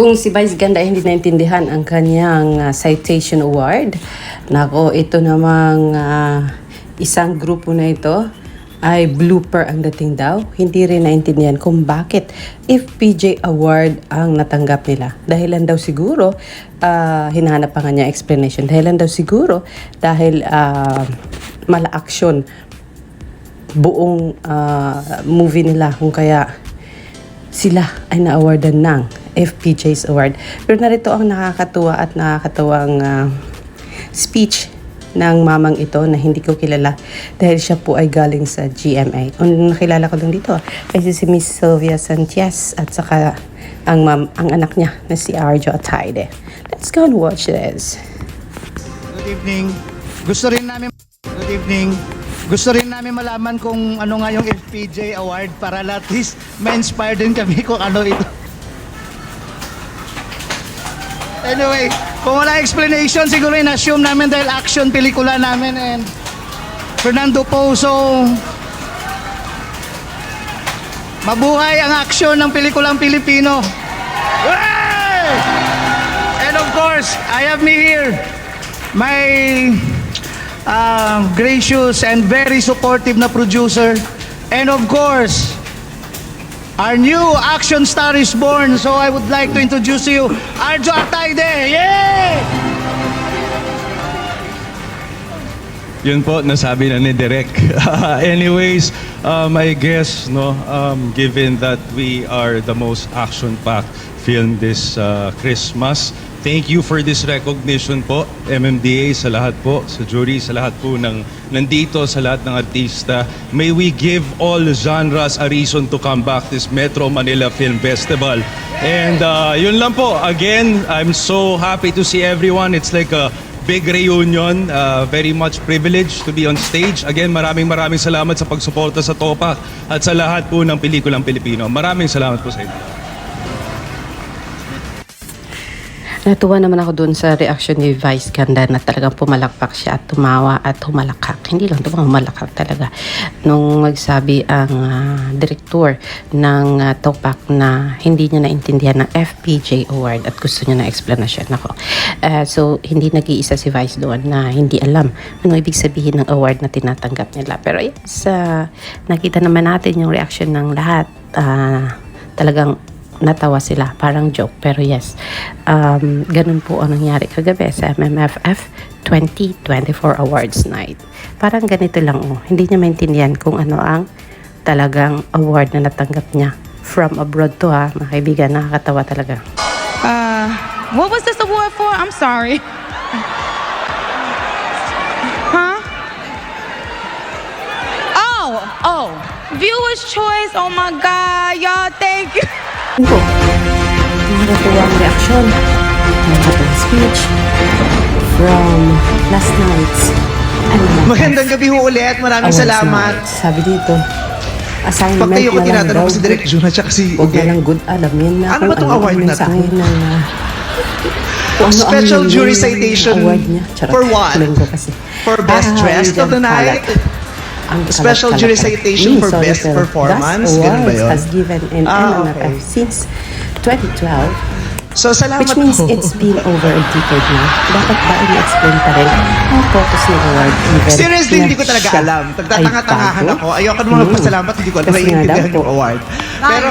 Kung si Vice Ganda hindi naintindihan ang kanyang ah, citation award, nako, ito namang ah, isang grupo na ito ay blooper ang dating daw. Hindi rin naintindihan kung bakit FPJ award ang natanggap nila. Dahilan daw siguro, ah, hinahanap pa nga niya explanation, dahilan daw siguro dahil ah, mala action buong ah, movie nila kung kaya sila ay na-awardan ng FPJ's Award. Pero narito ang nakakatuwa at nakakatawang ah, speech ng mamang ito na hindi ko kilala dahil siya po ay galing sa GMA. Ang nakilala ko lang dito ay si Miss Sylvia Sanchez at saka ang, mam, ang anak niya na si Arjo Ataide. Let's go and watch this. Good evening. Gusto rin namin Good evening. Gusto rin namin malaman kung ano nga yung FPJ award para at least ma-inspire din kami kung ano ito. Anyway, kung wala explanation, siguro in-assume namin dahil action pelikula namin and Fernando Pozo Mabuhay ang action ng pelikulang Pilipino. And of course, I have me here my uh, gracious and very supportive na producer. And of course, our new action star is born. So I would like to introduce you Arjo Ataide. Yay! Yun po, nasabi na ni Direk. Anyways, um, I guess, no, um, given that we are the most action-packed film this uh, Christmas, thank you for this recognition po, MMDA sa lahat po, sa jury, sa lahat po ng nandito, sa lahat ng artista. May we give all genres a reason to come back this Metro Manila Film Festival. And uh, yun lang po, again, I'm so happy to see everyone. It's like a big reunion. Uh, very much privileged to be on stage. Again, maraming maraming salamat sa pagsuporta sa Topak at sa lahat po ng pelikulang Pilipino. Maraming salamat po sa inyo. Natuwa naman ako dun sa reaction ni Vice Ganda na talagang pumalakpak siya at tumawa at humalakak. Hindi lang tumawa, humalakak talaga. Nung magsabi ang ah, direktor ng uh, Topak na hindi niya naintindihan ng FPJ Award at gusto niya na explanation. Ako. Ah, so, hindi nag-iisa si Vice doon na hindi alam ano ibig sabihin ng award na tinatanggap nila. Pero yes, ah, nakita naman natin yung reaction ng lahat. Ah, talagang natawa sila. Parang joke. Pero yes, um, ganun po ang nangyari kagabi sa MMFF 2024 Awards Night. Parang ganito lang oh. Hindi niya maintindihan kung ano ang talagang award na natanggap niya from abroad to ha. Mga kaibigan, nakakatawa talaga. Uh, what was this award for? I'm sorry. Huh? Oh, oh. Viewer's choice. Oh my God. Y'all, thank you. Po, nakakatuwa ang reaction. Nakakatuwa speech from last night's ano, Magandang gabi ho ulit. Maraming awards salamat. night. Sabi dito, assignment Pag kayo ko na tinatanong ko si Direk Jun at saka si Huwag na Ige. lang good alam yan na Ano ba kung tong award na to? ah, kung ano Special jury citation award niya. Charot. for what? Ko kasi. For best Ah, dressed of the night? kalat. Ang Special jury citation Hmm, for best performance? Ganun ba yun? has given in Ah, okay. since 2012 So salamat Which means ho. it's been over a decade na. Dapat ba i-explain pa rin ang purpose ng award even Seriously, hindi ko talaga alam. bago? ako. Ayoko naman magpasalamat. Hindi ko alam naiintindihan po, yung award. Pero,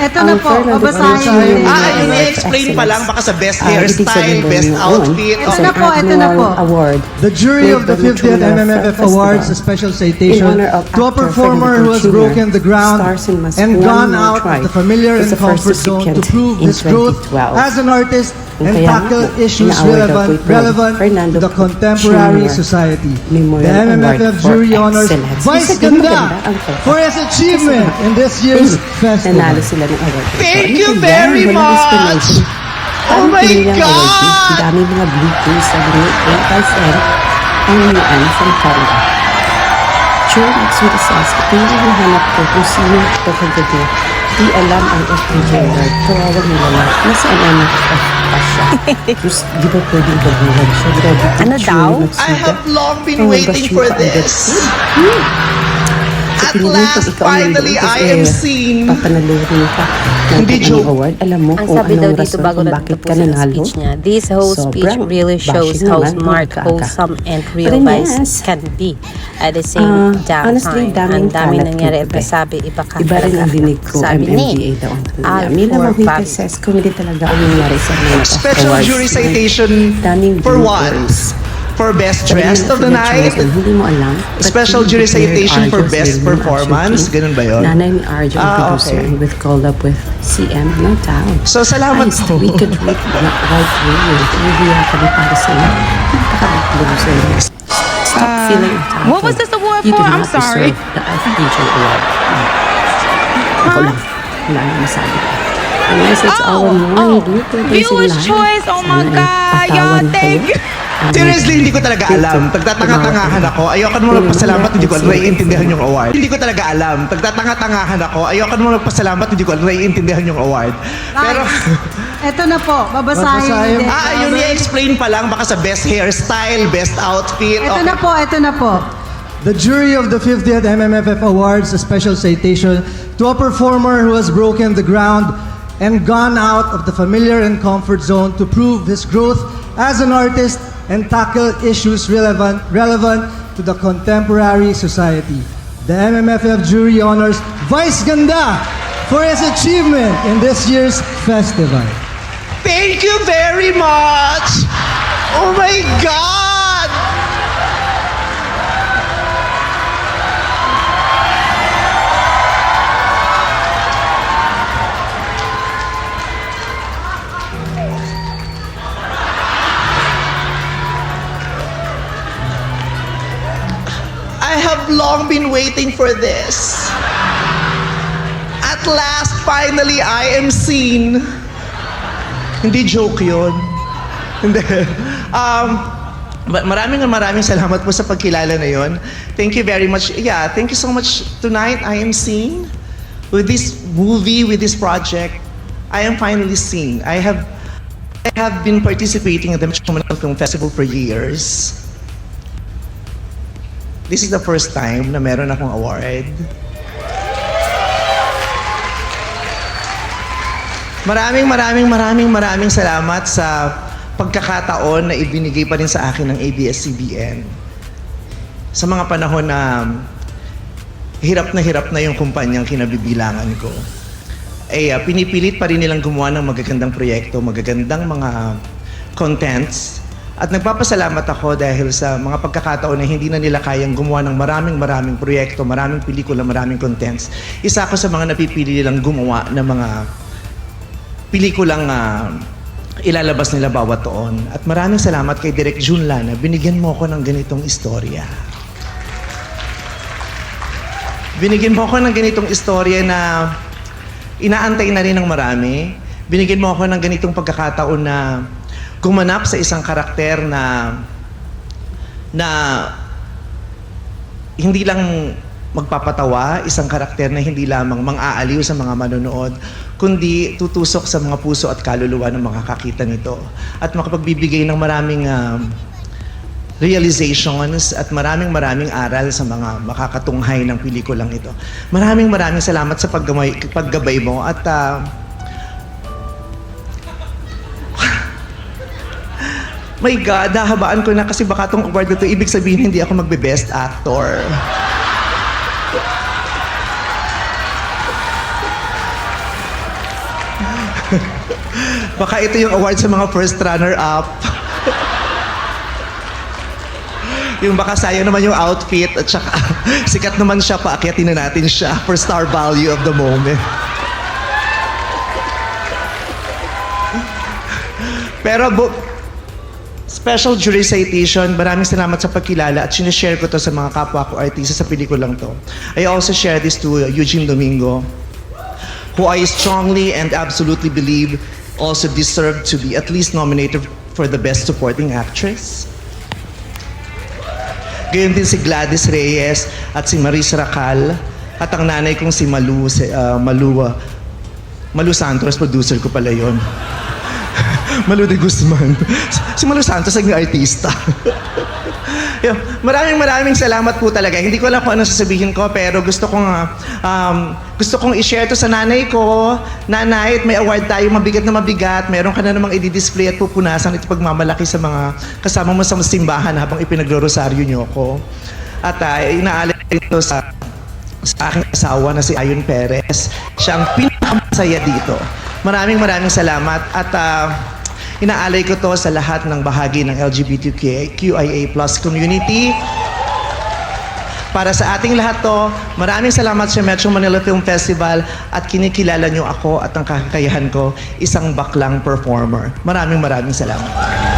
Ito ang na po, babasahin Cruz natin. ah, Award ayun, i-explain pa lang. Baka sa best Ah, hairstyle, best outfit. it's Ito na po, ito na po. award The jury of the with 50th MMFF Awards, a special citation to a performer who has broken the ground stars in Mas and gone out of the familiar and the comfort zone to prove his growth as an artist and tackle issues relevant, po relevant Fernando to the contemporary Jr. society. Memorial The MMFF jury honors. Vice Ibig Ganda maganda ang topak. for his achievement in this year's festival. Nanalo sila ng award. Thank you very much! Oh my God! Ang dami mga blue pills sa mga 8% ang niyaan from Canada. Ito yung hinahanap ko kung sino ito kagabi. Di alam ang FPJ award. Kawawa nila na. Nasa MMFF pa siya. Tapos, di ba pwedeng kabuhan siya? Ano daw? I have long been waiting for this. At tingin last, pag ikaw ang finally, nandun, I am seen. Papanalurin ka ng Hindi kung joke. award. Alam mo Ang kung sabi daw anong dito rason bago kung na bakit ka tapusin ang nanalo. speech niya, this whole speech Sobrang really shows bashing how naman, smart, wholesome, and real Pero can be at the Ah, same damn honestly, time. daming Ang kalat nangyari at kagabi. sabi, iba ka Iba rin ang talaga. dinig ko, Sabi ni, MMDA daw ang Al niya. Mila for Bobby. says, comedy talaga ang nangyari sa mga Special jury citation Daming for what? bloopers. For best Pero dressed of the night? Hindi mo alam. Special jury citation for best performance? Arjo Ganun ba yun? Nanay ni Arjo, ang Ah, producer, okay. and with called up with CM, no doubt. So, salamat po. We could read the right way. Hindi kami para sa iyo. Napaka-loser. Stop feeling entitled. what was this award you for? I'm not sorry. deserve the Archangel Award. Ako lang. Wala nang masabi ko. Unless it's Oh, our morning oh, bloopers viewers' choice. Oh my God, y'all, thank you. Seriously, hindi ko talaga alam. Tagtatanga-tangahan ako. Ayoko naman magpasalamat, hindi ko alam naiintindihan yung award. Hindi ko talaga alam. Tagtatanga-tangahan ako. Ayoko naman magpasalamat, hindi ko alam naiintindihan yung award. Pero, Eto na po, babasahin Babasahin. din. ah, yun i-explain pa lang baka sa best hairstyle, best outfit. Eto Okay. na po, eto na po. The jury of the 50th MMFF awards a special citation to a performer who has broken the ground and gone out of the familiar and comfort zone to prove his growth as an artist and tackle issues relevant, relevant to the contemporary society. The MMFF jury honors Vice Ganda for his achievement in this year's festival. Thank you very much! Oh my God! Waiting for this. At last, finally, I am seen. Hindi joke yun. Hindi. Um, ma- maraming maraming salamat po sa pagkilala na yon. Thank you very much. Yeah, thank you so much. Tonight, I am seen with this movie, with this project. I am finally seen. I have I have been participating at the Metro Manila Film Festival for years. This is the first time na meron akong award. Maraming maraming maraming maraming salamat sa pagkakataon na ibinigay pa rin sa akin ng ABS-CBN. Sa mga panahon na hirap na hirap na yung kumpanyang kinabibilangan ko. Eh, pinipilit pa rin nilang gumawa ng magagandang proyekto, magagandang mga contents. At nagpapasalamat ako dahil sa mga pagkakataon na hindi na nila kayang gumawa ng maraming maraming proyekto, maraming pelikula, maraming contents. Isa ako sa mga napipili nilang gumawa ng mga pelikulang ah, ilalabas nila bawat taon. At maraming salamat kay Direk Jun Lana. Binigyan mo ako ng ganitong istorya. Binigyan mo ako ng ganitong istorya na inaantay na rin ng marami. Binigyan mo ako ng ganitong pagkakataon na gumanap sa isang karakter na na hindi lang magpapatawa, isang karakter na hindi lamang mang-aaliw sa mga manonood, kundi tutusok sa mga puso at kaluluwa ng makakakita nito. At makapagbibigay ng maraming ah, realizations at maraming maraming aral sa mga makakatunghay ng pelikulang ito. Maraming maraming salamat sa paggamay, paggabay mo at ah, My God, dahabaan ko na kasi baka itong award na to, ibig sabihin hindi ako magbe-best actor. baka ito yung award sa mga first runner-up. yung baka sayang naman yung outfit at saka sikat naman siya, paakyatin na natin siya for star value of the moment. Pero bu- special jury citation, maraming salamat sa pagkilala at sinishare ko to sa mga kapwa ko artista sa pelikulang to. I also share this to Eugene Domingo, who I strongly and absolutely believe also deserved to be at least nominated for the Best Supporting Actress. Gayon din si Gladys Reyes at si Maris Racal at ang nanay kong si Malu, si, ah, Malu, Malu Santos, producer ko pala yon. Malu de Guzman. Si Malu Santos naging artista. Yo, maraming maraming salamat po talaga. Hindi ko alam kung ano sasabihin ko pero gusto kong ah, um, gusto kong i-share to sa nanay ko. Nanay, may award tayo mabigat na mabigat. Meron ka na namang i-display at pupunasan ito pagmamalaki sa mga kasama mo sa simbahan habang ipinaglorosaryo niyo ako. At uh, inaalala ito sa sa aking asawa na si Ayon Perez. Siya ang pinakamasaya dito. Maraming maraming salamat at ah, inaalay ko to sa lahat ng bahagi ng LGBTQIA plus community. Para sa ating lahat to, maraming salamat sa Metro Manila Film Festival at kinikilala niyo ako at ang kakayahan ko, isang baklang performer. Maraming maraming salamat.